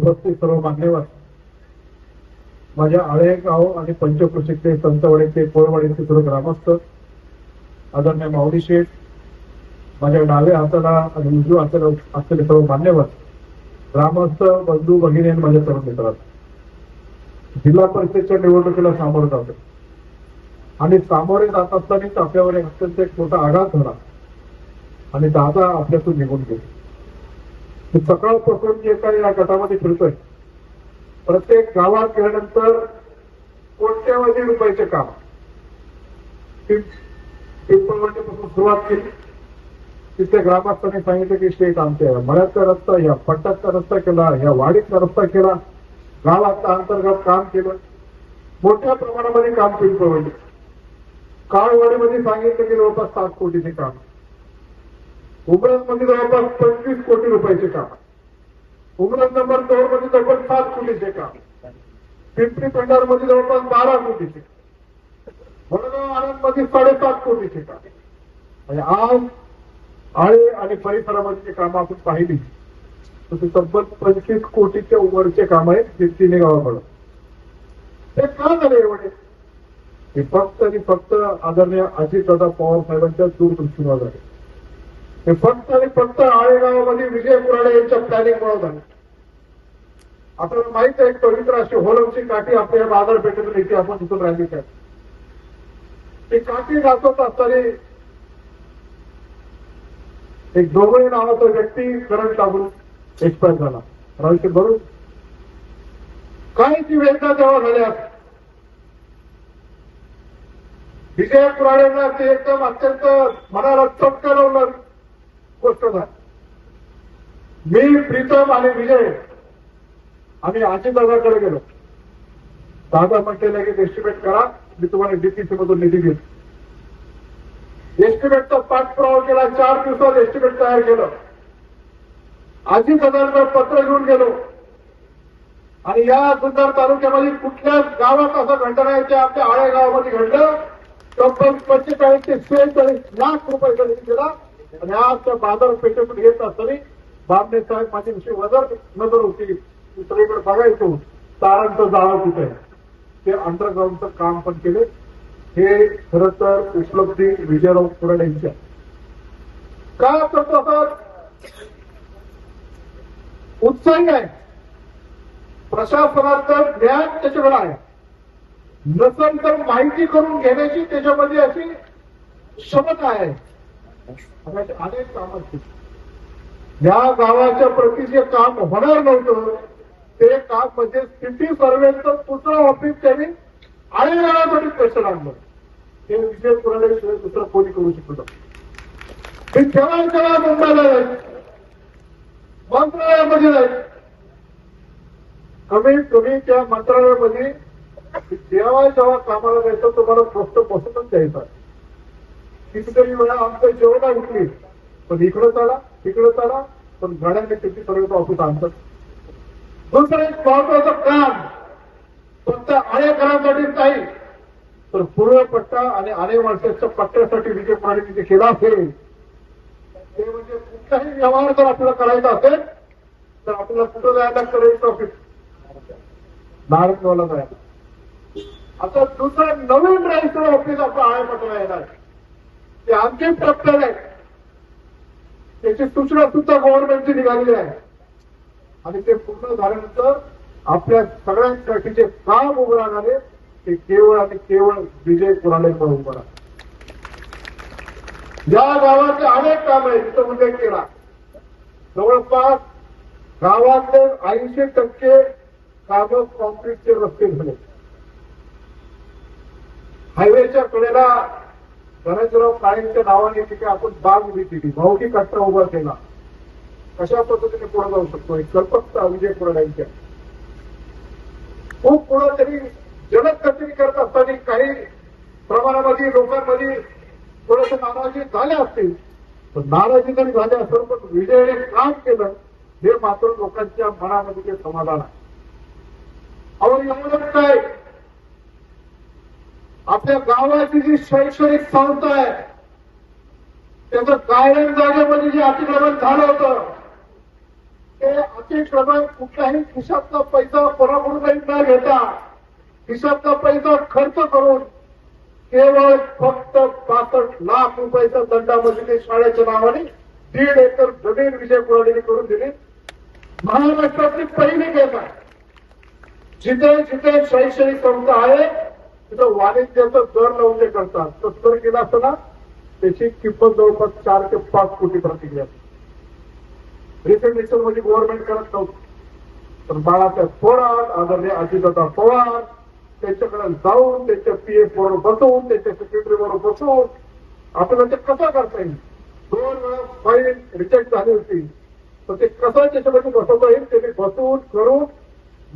उपस्थित सर्व मान्यवर माझ्या आळेगाव आणि पंचकृषीचे संतवाडीचे कोळवाडीचे सर्व ग्रामस्थ आदरणीय माऊली शेठ माझ्या डाव्या हाताला आणि उजव्या हाताला असलेले सर्व मान्यवर ग्रामस्थ बंधू भगिनी आणि माझ्या सर्व मित्रात जिल्हा परिषदेच्या निवडणुकीला सामोरं जातो आणि सामोरे जात असतानाच आपल्यावर एक अत्यंत एक मोठा आघात झाला. आणि दादा आपल्यातून निघून गेले. सकाळपासून जे काही या गटामध्ये फिरतोय. प्रत्येक गावात गेल्यानंतर कोट्यावधी रुपयाचे काम. पिंपळवंडीपासून सुरुवात केली. तिथे ग्रामस्थांनी सांगितलं की स्टेट आमच्या मळ्याचा रस्ता या पट्ट्याचा रस्ता केला या वाडीचा रस्ता केला. गावाचा अंतर्गत काम केलं. मोठ्या प्रमाणामध्ये काम पिंपळवंडी काळवाडीमध्ये सांगितलं की जवळपास सात कोटीचे काम. उमरजमध्ये जवळपास पंचवीस कोटी रुपयाचे काम. उमरज नंबर दोन मध्ये जवळपास सात कोटीचे काम. पिंपरी मध्ये जवळपास बारा कोटीचे वडगाव आनंदमध्ये साडेसात कोटीचे काम. आणि आज आळे आणि परिसरामध्ये जे कामं आपण पाहिली. तर ते तब्बल पंचवीस कोटीच्या उमरचे काम आहेत जे तिन्ही गावाकडं. ते का झाले एवढे? हे फक्त आणि फक्त आदरणीय अजितदादा पवार साहेबांच्या दूरदृष्टीमुळे झाले. हे फक्त आणि फक्त आळेगावामध्ये विजय कुराडे यांच्या प्लॅनिंगमुळे झाले. आपल्याला माहीत आहे पवित्र अशी होलवची काठी आपल्या बाजारपेठेतून इथे आपण तिथून राहिली काय ती काठी दाखवत असताना एक डोबळे नावाचा व्यक्ती करंट लागून एक्सपायर झाला. राहायचे बरोबर? काय ती वेदना तेव्हा झाल्या विजय पुराणेंना ते एकदम अत्यंत मनाला चटकरवलं गोष्ट झाली मी प्रीतम आणि विजय आम्ही दादाकडे गेलो. दादा म्हटलेलं लगेच एस्टिमेट करा मी तुम्हाला डीपीसी मधून निधी घेईन. एस्टिमेटचा पाठपुरावा केला चार दिवसात एस्टिमेट तयार केलं. आजी दादांना पत्र घेऊन गेलो. आणि या जुन्नर तालुक्यामध्ये कुठल्याच गावात असं घडलं नाही ते आमच्या आळे गावामध्ये घडलं. तब्बल पंचेचाळीस ते शेहेचाळीस लाख रुपये खरेदी केला आणि आज त्या बाजारपेठेतून येत असताना बामणे साहेब माझ्याविषयी वजर नजर होती. दुसरीकडे बघायचो तारांचं जाळं कुठे ते अंडरग्राऊंडचं काम पण केले. हे खर तर उपलब्धी विजयराव कुराड यांच्या का तर तसं उत्साही आहे. प्रशासनाचं ज्ञान त्याच्याकडे आहे. नसेल तर माहिती करून घेण्याची त्याच्यामध्ये अशी क्षमता आहे. अनेक कामं या गावाच्या प्रती जे काम होणार नव्हतं ते काम म्हणजे सिटी सर्व्हेचं दुसरं ऑफिस त्यांनी आणि गावासाठी पैसे लागलं हे विजय पुराण्याशिवाय दुसरं कोणी करू शकत मी केव्हा केव्हा मुंबईला जाईल मंत्रालयामध्ये जाईल कमीत कमी त्या मंत्रालयामध्ये जेव्हा जेव्हा कामाला जायचं तुम्हाला फक्त बसूनच द्यायचा कितीतरी वेळा आमचं जेवढा उठली. पण इकडं चढा तिकडं चढा पण गाड्याने किती सर्व ऑफिस आणतात. दुसरं एक महत्वाचं काम फक्त आळेकरांसाठी नाही तर पूर्व पट्टा आणि आणे वर्षाच्या पट्ट्यासाठी विजय कुमारी तिथे केला असेल. ते म्हणजे कुठलाही व्यवहार जर आपल्याला करायचा असेल तर आपल्याला कुठं जायला करायचं ऑफिस नारायणगावला जायला. आता दुसरं नवीन राहायचं ऑफिस आपलं आळे पटला येणार ते आणखी प्रकरण आहे त्याची सूचना सुद्धा गव्हर्नमेंटची निघालेली आहे. आणि ते पूर्ण झाल्यानंतर आपल्या सगळ्यांसाठी जे काम उभं राहणारे ते केवळ आणि केवळ विजय कुराडेमुळे उभं राहणार या गावाचे अनेक काम आहेत तिथं उल्लेख केला. जवळपास गावातले ऐंशी टक्के कामं कॉन्क्रीटचे रस्ते झाले. हायवेच्या कडेला धनंजयराव काळेंच्या नावाने तिथे आपण बाग उभी केली. भाऊकी कट्टा उभा केला. कशा पद्धतीने पुढे जाऊ शकतो? एक कल्पकता विजय कुराडांच्या खूप पुढे तरी जलद गतीने करत असताना काही प्रमाणामध्ये लोकांमध्ये थोडस नाराजी झाल्या असतील पण नाराजी जरी झाल्या असेल पण विजयने काम केलं हे मात्र लोकांच्या मनामध्ये ते समाधान आहे. अहो एवढंच काय आपल्या गावाची जी शैक्षणिक संस्था आहे त्याचं गायन जागेमध्ये जे अतिक्रमण झालं होतं ते अतिक्रमण कुठल्याही खिशातला पैसा पराकडूनही न घेता खिशातला पैसा खर्च करून केवळ फक्त पासष्ट लाख रुपयाच्या दंडामध्ये ते शाळेच्या नावाने दीड एकर जमीन विजय कुराडीने करून दिली. महाराष्ट्रातली पहिली केस आहे. जिथे जिथे शैक्षणिक संस्था आहे तिथं वाणिज्याचं दर लावून जे करतात तर दर केला असताना त्याची किंमत जवळपास चार ते पाच कोटी प्रतिक्रिया रिसेंट इलेक्शनमध्ये गव्हर्नमेंट करत नव्हतं. पण बाळासाहेब थोरात आदरणीय अजितदादा पवार त्यांच्याकडे जाऊन त्यांच्या पीएफ बरोबर बसवून त्यांच्या सेक्रेटरी बरोबर बसवून आपल्याला ते कसं करता येईल? दोन वेळा फाईल रिजेक्ट झाली होती. तर ते कसं त्याच्यामध्ये बसवता येईल? ते मी बसवून करून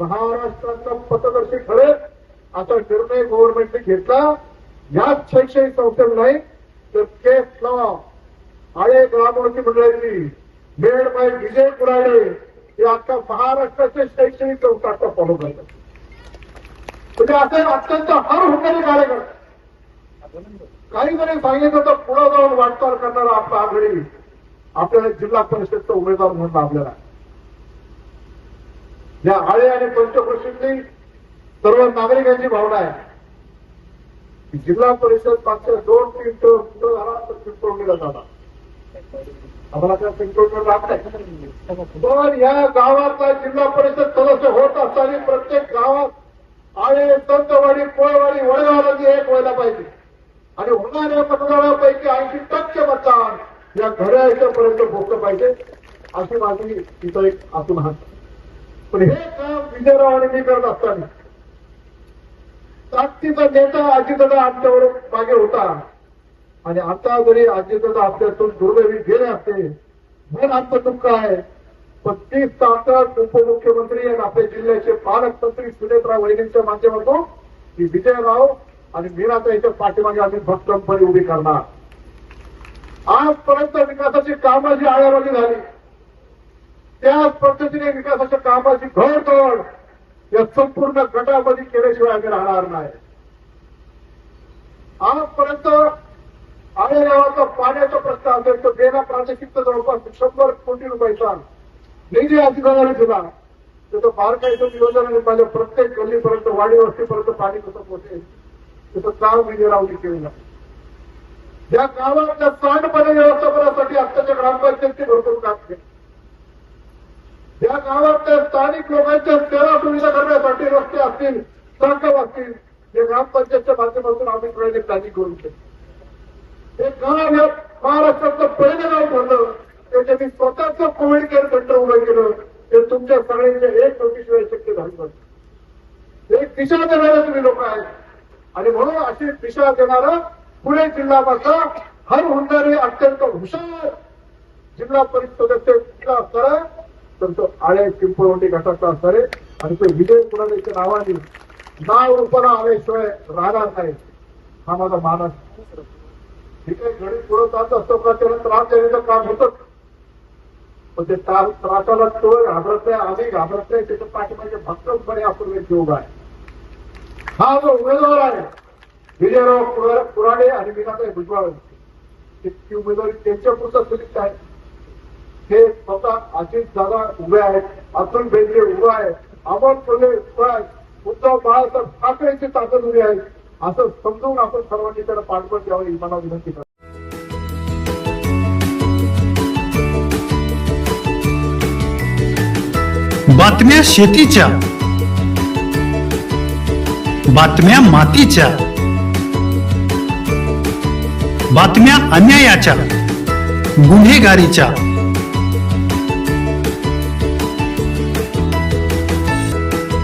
महाराष्ट्राचा पथदर्शी ठरेल. असा निर्णय गव्हर्नमेंटने घेतला. याच शैक्षणिक संस्थेला नाही तर केस लॉ आळे ग्रामोन्नती मंडळाची मेड बाय विजय कुराडे हे आता महाराष्ट्राचे शैक्षणिक संस्था आता फॉलो करतात. म्हणजे असे अत्यंत हर हुकाने कार्य करतात काही जरी सांगितलं तर पुढे जाऊन वाटचाल करणारा आपला आघाडी आपल्याला जिल्हा परिषदचा उमेदवार म्हणून आपल्याला या आळे आणि पंचकृषीतली सर्व नागरिकांची भावना आहे. जिल्हा परिषद मागच्या दोन तीन टर्म पुढे झाला तर झाला आम्हाला त्या पिंपळणीला राहत नाही. पण या गावाचा जिल्हा परिषद सदस्य होत असताना प्रत्येक गावात आणि संतवाडी कोळवाडी वडगावला एक व्हायला पाहिजे. आणि होणाऱ्या मतदारापैकी ऐंशी टक्के मतदान या घड्या याच्यापर्यंत भोगलं पाहिजे अशी माझी तिथं एक आतून हात पण हे काम विजयराव आणि मी करत असताना ताकदीचा नेता अजितदा आमच्यावर मागे होता. आणि आता जरी अजितदा आपल्यातून दुर्दैवी गेले असते मन आमचं दुःख आहे. पण तीस ताकद उपमुख्यमंत्री आणि आपल्या जिल्ह्याचे पालकमंत्री सुनेत्रा वहिनींच्या माध्यमातून की विजयराव आणि मीराताईच्या पाठीमागे आम्ही भक्कमपणे उभी करणार. आजपर्यंत विकासाची कामं जी आळ्यावाली झाली. त्याच पद्धतीने विकासाच्या कामाची घडतोड या संपूर्ण गटामध्ये केल्याशिवाय आम्ही राहणार नाही. आजपर्यंत आळे गावाचा पाण्याचा प्रश्न असेल तर बेना प्रादेशिक जवळपास शंभर कोटी रुपयाचा निधी अधिकाऱ्याने दिला. त्याचं बारकाईचं नियोजन आणि माझ्या प्रत्येक गल्लीपर्यंत वाडी वस्तीपर्यंत पाणी कसं पोहोचेल? त्याचं काम विजयरावनी केलेलं आहे. या गावाच्या सांडपाणी व्यवस्थापनासाठी आत्ताच्या ग्रामपंचायतचे भरपूर काम केलं. या गावातल्या स्थानिक लोकांच्या सेवा सुविधा करण्यासाठी रस्ते असतील सडक असतील हे ग्रामपंचायतच्या माध्यमातून आम्ही प्रयत्न प्लॅनिंग करू शकतो हे गाव या महाराष्ट्राचं पहिलं गाव ठरलं त्याच्या मी स्वतःच कोविड केअर सेंटर उभं केलं ते तुमच्या सगळ्यांच्या एक नोटीशिवाय शक्य झालं नसतं. एक दिशा देणारे तुम्ही लोक आहेत आणि म्हणून अशी दिशा देणारा पुणे जिल्हा मात्र हर होणारे अत्यंत हुशार जिल्हा परिषद सदस्य कुठला असणार आहे तर आळे पिंपळवंडी गटाचा असणार आणि तो विजय कुणाच्या नावाने नाव रूपाला आल्याशिवाय राहणार नाही. हा माझा मानस. ठीक आहे घडी पुढे असतो का त्रास देण्याचं काम होतच पण ते त्रास त्रासाला तो घाबरत नाही आम्ही घाबरत नाही त्याच्या पाठीमागे भक्कमपणे आपण व्यक्ती आहे. हा जो उमेदवार आहे विजयराव कुरा- आणि मीनाताई भुजबळ उमेदवारी त्यांच्या पुरता आहे हे स्वतः अजित दादा उभे आहेत अतुल बेंद्रे उभा आहे अमोल कोल्हे उभा आहे उद्धव बाळासाहेब ठाकरेची ताकद उभी आहे. असं समजून आपण सर्वांनी त्याला पाठबळ द्यावं ही मला विनंती करतो. बातम्या शेतीच्या बातम्या मातीच्या बातम्या अन्यायाच्या गुन्हेगारीच्या.